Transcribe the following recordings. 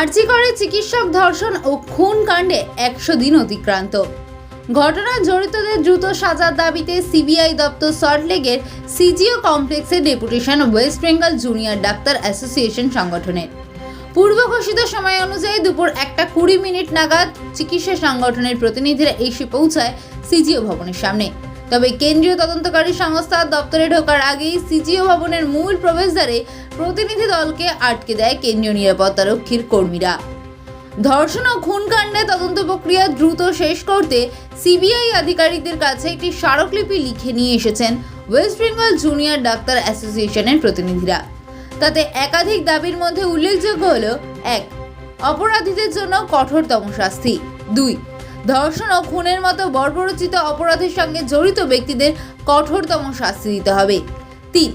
আর্জি করে চিকিৎসক ধর্ষণ ও খুন কাণ্ডে একশো দিন অতিক্রান্ত। ঘটনায় জড়িতদের দ্রুত সাজার দাবিতে সিবিআই দপ্তর সল্টলেকের সিজিও কমপ্লেক্সে deputation West Bengal junior doctor association সংগঠনের। পূর্ব ঘোষিত সময় অনুযায়ী দুপুর একটা কুড়ি মিনিট নাগাদ চিকিৎসা সংগঠনের প্রতিনিধিরা এসে পৌঁছায় সিজিও ভবনের সামনে। তবে কেন্দ্রীয় তদন্তকারী সংস্থার দপ্তরে ঢোকার আগেই সিজিও ভবনের মূল প্রবেশদ্বারে প্রতিনিধি দলকে আটকে দেয় কেন্দ্রীয় নিরাপত্তারক্ষীর কর্মীরা। ধর্ষণ ও খুন কাণ্ডে তদন্ত প্রক্রিয়া দ্রুত শেষ করতে সিবিআই আধিকারিকদের কাছে একটি স্মারকলিপি লিখে নিয়ে এসেছেন ওয়েস্ট বেঙ্গল জুনিয়র ডাক্তার অ্যাসোসিয়েশনের প্রতিনিধিরা। তাতে একাধিক দাবির মধ্যে উল্লেখযোগ্য হল, এক, অপরাধীদের জন্য কঠোরতম শাস্তি, দুই ধর্ষণ ও খুনের মতো বর্বরচিত অপরাধের সঙ্গে জড়িত ব্যক্তিদের কঠোরতম শাস্তি দিতে হবে। তিন,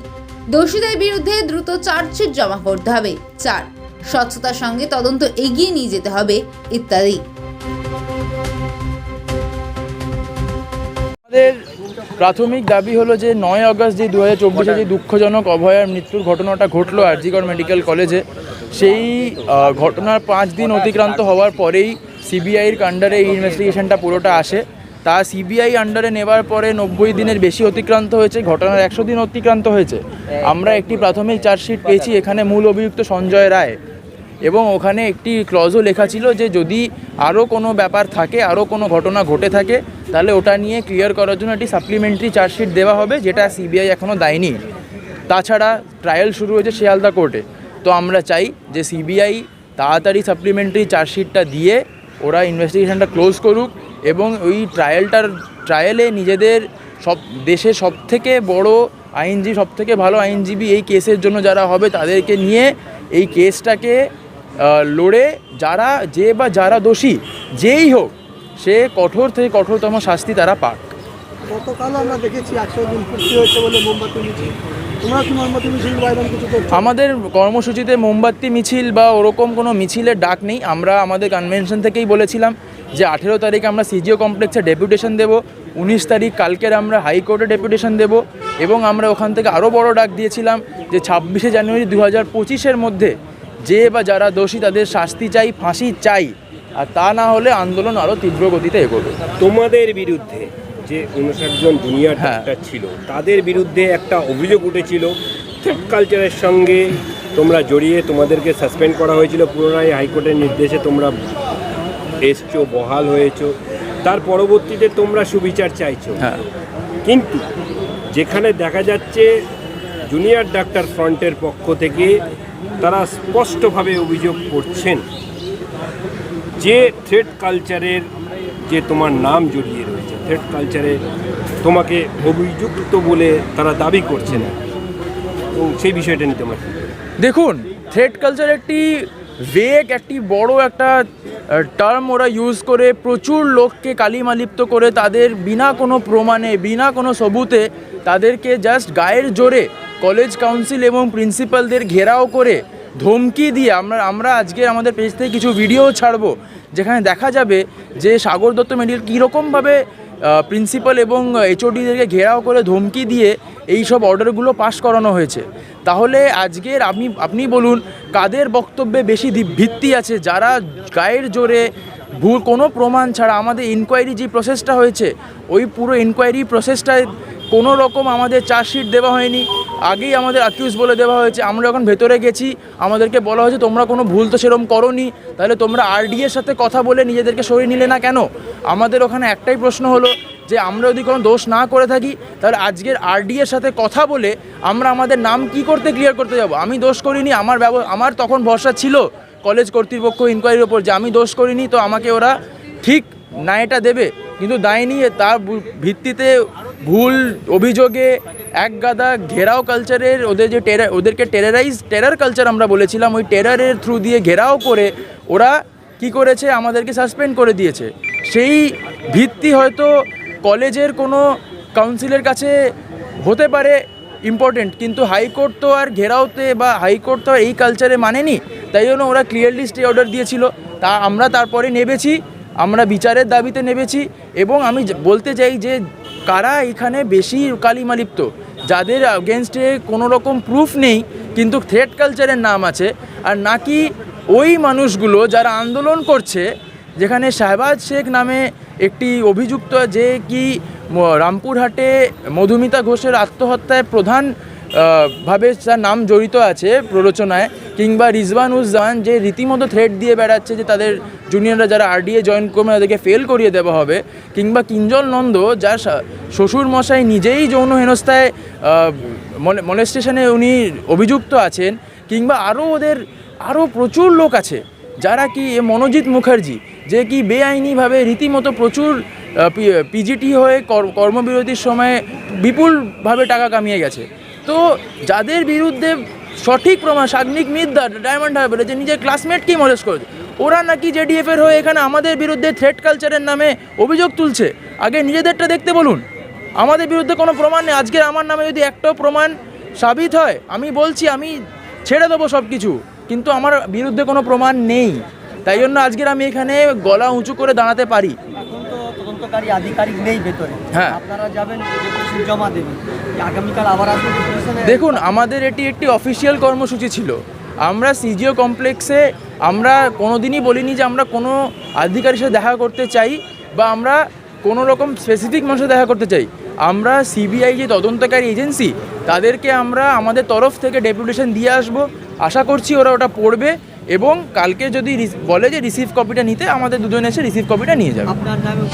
দোষীদের বিরুদ্ধে দ্রুত চার্জশিট জমা করতে হবে। চার, স্বচ্ছতার সঙ্গে তদন্ত এগিয়ে নিয়ে যেতে হবে, ইত্যাদি। প্রাথমিক দাবি হলো যে নয় আগস্ট যে দু হাজার চব্বিশে যে দুঃখজনক অভয়ার মৃত্যুর ঘটনাটা ঘটলো আর আরজিগড় মেডিকেল কলেজে, সেই ঘটনার পাঁচ দিন অতিক্রান্ত হওয়ার পরেই সিবিআইয়ের আন্ডারে এই ইনভেস্টিগেশনটা পুরোটা আসে। তা সিবিআই আন্ডারে নেবার পরে নব্বই দিনের বেশি অতিক্রান্ত হয়েছে, ঘটনার একশো দিন অতিক্রান্ত হয়েছে। আমরা একটি প্রাথমিক চার্জশিট পেয়েছি, এখানে মূল অভিযুক্ত সঞ্জয় রায়। এবং ওখানে একটি ক্লজও লেখা ছিল যে যদি আরও কোনো ব্যাপার থাকে আরও কোনো ঘটনা ঘটে থাকে, তাহলে ওটা নিয়ে ক্লিয়ার করার জন্য একটি সাপ্লিমেন্টারি চার্জশিট দেওয়া হবে, যেটা সিবিআই এখনও দেয়নি। তাছাড়া ট্রায়াল শুরু হয়েছে শিয়ালদা কোর্টে তো আমরা চাই যে সিবিআই তাড়াতাড়ি সাপ্লিমেন্টারি চার্জশিটটা দিয়ে ওরা ইনভেস্টিগেশনটা ক্লোজ করুক এবং ওই ট্রায়ালটার ট্রায়ালে নিজেদের সব, দেশের সব থেকে বড় আইনজীবী সব থেকে ভালো আইনজীবী এই কেসের জন্য যারা হবে তাদেরকে নিয়ে এই কেসটাকে লড়ে যারা যে বা যারা দোষী, যেই হোক, সে কঠোর থেকে কঠোরতম শাস্তি তারা পাক। গতকালও আমরা দেখেছি একশো দিন পূর্তি হয়েছে বলে মোমবাতি মিছিল। তোমরা কি মোমবাতি মিছিল বা এরকম কিছু আমাদের কর্মসূচিতে মোমবাতি মিছিল বা ওরকম কোনো মিছিলের ডাক নেই। আমরা আমাদের কনভেনশন থেকেই বলেছিলাম যে আঠেরো তারিখ আমরা সিজিও কমপ্লেক্সে ডেপুটেশন দেব উনিশ তারিখ কালকের আমরা হাইকোর্টে ডেপুটেশন দেব এবং আমরা ওখান থেকে আরও বড় ডাক দিয়েছিলাম যে ছাব্বিশে জানুয়ারি দু হাজার পঁচিশের মধ্যে যে বা যারা দোষী তাদের শাস্তি চাই ফাঁসি চাই। আর তা না হলে আন্দোলন আরও তীব্র গতিতে এগোবে। তোমাদের বিরুদ্ধে যে উনষাট জন জুনিয়র। ডাক্তার ছিল তাদের বিরুদ্ধে একটা অভিযোগ উঠেছিল। থ্রেড কালচারের সঙ্গে তোমরা জড়িয়ে তোমাদেরকে সাসপেন্ড করা হয়েছিল। পুনরায় হাইকোর্টের নির্দেশে তোমরা এসছো বহাল হয়েছো। তার পরবর্তীতে তোমরা সুবিচার চাইছো। হ্যাঁ। কিন্তু যেখানে দেখা যাচ্ছে জুনিয়র ডাক্তার ফ্রন্টের পক্ষ থেকে তারা স্পষ্টভাবে অভিযোগ করছেন যে থ্রেড কালচারের যে তোমার নাম জড়িয়ে থ্রেড কালচারে তোমাকে অভিযুক্ত বলে তারা দাবি করছে না এবং সেই বিষয়টা কি বলবে? দেখুন থ্রেড কালচার একটি ভেগ একটি বড় একটা টার্ম ওরা ইউজ করে প্রচুর লোককে কালিমালিপ্ত করে তাদের বিনা কোনো প্রমাণে, বিনা কোনো সবুতে তাদেরকে জাস্ট গায়ের জোরে কলেজ কাউন্সিল এবং প্রিন্সিপালদের ঘেরাও করে ধমকি দিয়ে আমরা আমরা আজকে আমাদের পেজ থেকে কিছু ভিডিও ছাড়বো, যেখানে দেখা যাবে যে সাগর দত্ত মেডিকেল কীরকমভাবে প্রিন্সিপাল এবং এইচওডিদেরকে ঘেরাও করে ধমকি দিয়ে এই সব অর্ডারগুলো পাশ করানো হয়েছে। তাহলে আজকের আপনি আপনি বলুন, কাদের বক্তব্যে বেশি ভিত্তি আছে? যারা গায়ের জোরে ভুল, কোনো প্রমাণ ছাড়া আমাদের ইনকোয়ারি যে প্রসেসটা হয়েছে, ওই পুরো ইনকোয়ারি প্রসেসটায় কোনো রকম আমাদের চার্জশিট দেওয়া হয়নি। আগেই আমাদের অ্যাকিউজ বলে দেওয়া হয়েছে, আমরা যখন ভেতরে গেছি, আমাদেরকে বলা হয়েছে, তোমরা কোনো ভুল তো সেরকম করনি, তাহলে তোমরা আরডি এর সাথে কথা বলে নিজেদেরকে সরিয়ে নিলে না কেন? আমাদের ওখানে একটাই প্রশ্ন হলো যে, আমরা যদি কোনো দোষ না করে থাকি, তাহলে আজকের আরডি এর সাথে কথা বলে আমরা আমাদের নাম কি করতে ক্লিয়ার করতে যাব? আমি দোষ করিনি, আমার ব্যব, আমার তখন ভরসা ছিল কলেজ কর্তৃপক্ষ ইনকোয়ারির ওপর যে, আমি দোষ করিনি, তো আমাকে ওরা ঠিক ন্যায়টা দেবে। কিন্তু দেয়নি তার ভিত্তিতে ভুল অভিযোগে এক গাদা ঘেরাও কালচারের ওদের যে টেরার ওদেরকে টেরারাইজ টেরার কালচার আমরা বলেছিলাম, ওই টেরারের থ্রু দিয়ে ঘেরাও করে ওরা কি করেছে? আমাদেরকে সাসপেন্ড করে দিয়েছে। সেই ভিত্তি হয়তো কলেজের কোনো কাউন্সিলের কাছে হতে পারে ইম্পর্টেন্ট কিন্তু হাইকোর্ট তো আর ঘেরাওতে বা হাইকোর্ট তো এই কালচারে মানেনি। তাই জন্য ওরা ক্লিয়ারলি স্টে অর্ডার দিয়েছিল। তা আমরা তারপরে নেবেছি, আমরা বিচারের দাবিতে নেবেছি এবং আমি বলতে চাই যে কারা এখানে বেশি কালিমালিপ্ত যাদের অগেনস্টে কোনো রকম প্রুফ নেই, কিন্তু থ্রেড কালচারের নাম আছে। আর নাকি ওই মানুষগুলো যারা আন্দোলন করছে, যেখানে শাহবাজ শেখ নামে একটি অভিযুক্ত যে কি রামপুরহাটে মধুমিতা ঘোষের আত্মহত্যায় প্রধান ভাবে তার নাম জড়িত আছে প্ররোচনায় কিংবা রিজওয়ান উজ্জামান যে রীতিমতো থ্রেট দিয়ে বেড়াচ্ছে যে তাদের জুনিয়ররা যারা আরডিএ জয়েন করবে তাদেরকে ফেল করিয়ে দেওয়া হবে, কিংবা কিঞ্জল নন্দ যার শ্বশুর মশাই নিজেই যৌন হেনস্থায় মনে মলেস্টেশনে উনি অভিযুক্ত আছেন, কিংবা আরও ওদের আরও প্রচুর লোক আছে যারা কি এ মনোজিৎ মুখার্জি, যে কি বেআইনিভাবে রীতিমতো প্রচুর পিজিটি হয়ে কর- কর্মবিরতির সময়ে বিপুলভাবে টাকা কামিয়ে গেছে। তো যাদের বিরুদ্ধে সঠিক প্রমাণ, সাগ্নিক মিদ্যা ডায়মন্ড হারবারে যে নিজের ক্লাসমেটকেই মলেজ করেছে। ওরা নাকি জেডিএফ এর হয়ে এখানে আমাদের বিরুদ্ধে থ্রেট কালচারের নামে অভিযোগ তুলছে। আগে নিজেদেরটা দেখতে বলুন। আমাদের বিরুদ্ধে কোনো প্রমাণ নেই। আজকের আমার নামে যদি একটাও প্রমাণ সাবিত হয়, আমি বলছি, আমি ছেড়ে দেবো সব কিছু কিন্তু আমার বিরুদ্ধে কোনো প্রমাণ নেই। তাই জন্য আজকের আমি এখানে গলা উঁচু করে দাঁড়াতে পারি। তদন্তকারী আধিকারিক নেই ভেতরে। হ্যাঁ। আপনারা যাবেন জমা দেবেন। আগামীকাল আবার দেখুন আমাদের এটি একটি অফিসিয়াল কর্মসূচি ছিল। আমরা সিজিও কমপ্লেক্সে আমরা কোনোদিনই বলিনি যে আমরা কোনো আধিকারিকের সাথে দেখা করতে চাই বা আমরা কোনো রকম স্পেসিফিক মানুষের দেখা করতে চাই। আমরা সিবিআই যে তদন্তকারী এজেন্সি তাদেরকে আমরা আমাদের তরফ থেকে ডেপুটেশন দিয়ে আসব। আশা করছি ওরা ওটা পড়বে। এবং কালকে যদি বলে যে রিসিভ কপিটা নিতে, আমাদের দুজন এসে রিসিভ কপিটা নিয়ে যাবে। আপনার নামে